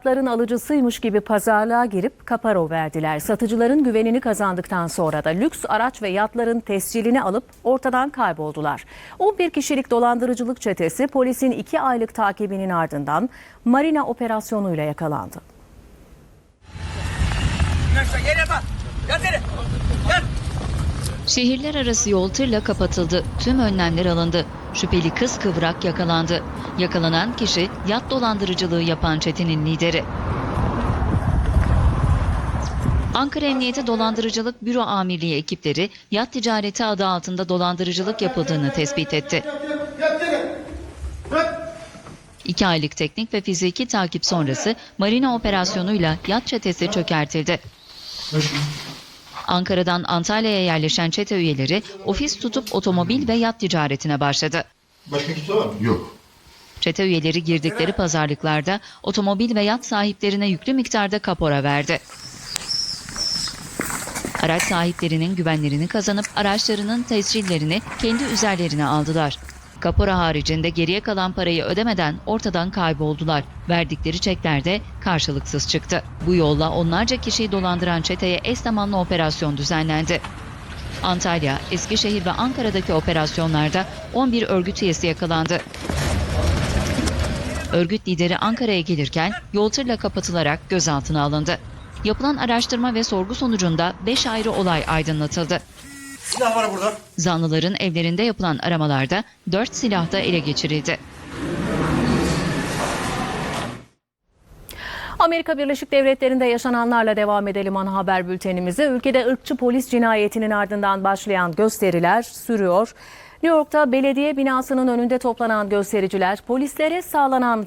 Yatların alıcısıymış gibi pazarlığa girip kaparo verdiler. Satıcıların güvenini kazandıktan sonra da lüks araç ve yatların tescilini alıp ortadan kayboldular. 11 kişilik dolandırıcılık çetesi polisin 2 aylık takibinin ardından marina operasyonuyla yakalandı. Yata. Yat yere. Şehirler arası yol tırla kapatıldı. Tüm önlemler alındı. Şüpheli kız kıvrak yakalandı. Yakalanan kişi yat dolandırıcılığı yapan çetenin lideri. Ankara Emniyeti Dolandırıcılık Büro Amirliği ekipleri yat ticareti adı altında dolandırıcılık yapıldığını tespit etti. İki aylık teknik ve fiziki takip sonrası marina operasyonuyla yat çetesi çökertildi. Ankara'dan Antalya'ya yerleşen çete üyeleri ofis tutup otomobil ve yat ticaretine başladı. Başka kimse var mı? Yok. Çete üyeleri girdikleri pazarlıklarda otomobil ve yat sahiplerine yüklü miktarda kapora verdi. Araç sahiplerinin güvenlerini kazanıp araçlarının tescillerini kendi üzerlerine aldılar. Kapora haricinde geriye kalan parayı ödemeden ortadan kayboldular. Verdikleri çekler de karşılıksız çıktı. Bu yolla onlarca kişiyi dolandıran çeteye eş zamanlı operasyon düzenlendi. Antalya, Eskişehir ve Ankara'daki operasyonlarda 11 örgüt üyesi yakalandı. Örgüt lideri Ankara'ya gelirken yol tırla kapatılarak gözaltına alındı. Yapılan araştırma ve sorgu sonucunda 5 ayrı olay aydınlatıldı. Silah var burada. Zanlıların evlerinde yapılan aramalarda 4 silah da ele geçirildi. Amerika Birleşik Devletleri'nde yaşananlarla devam edelim ana haber bültenimize. Ülkede ırkçı polis cinayetinin ardından başlayan gösteriler sürüyor. New York'ta belediye binasının önünde toplanan göstericiler polislere sağlanan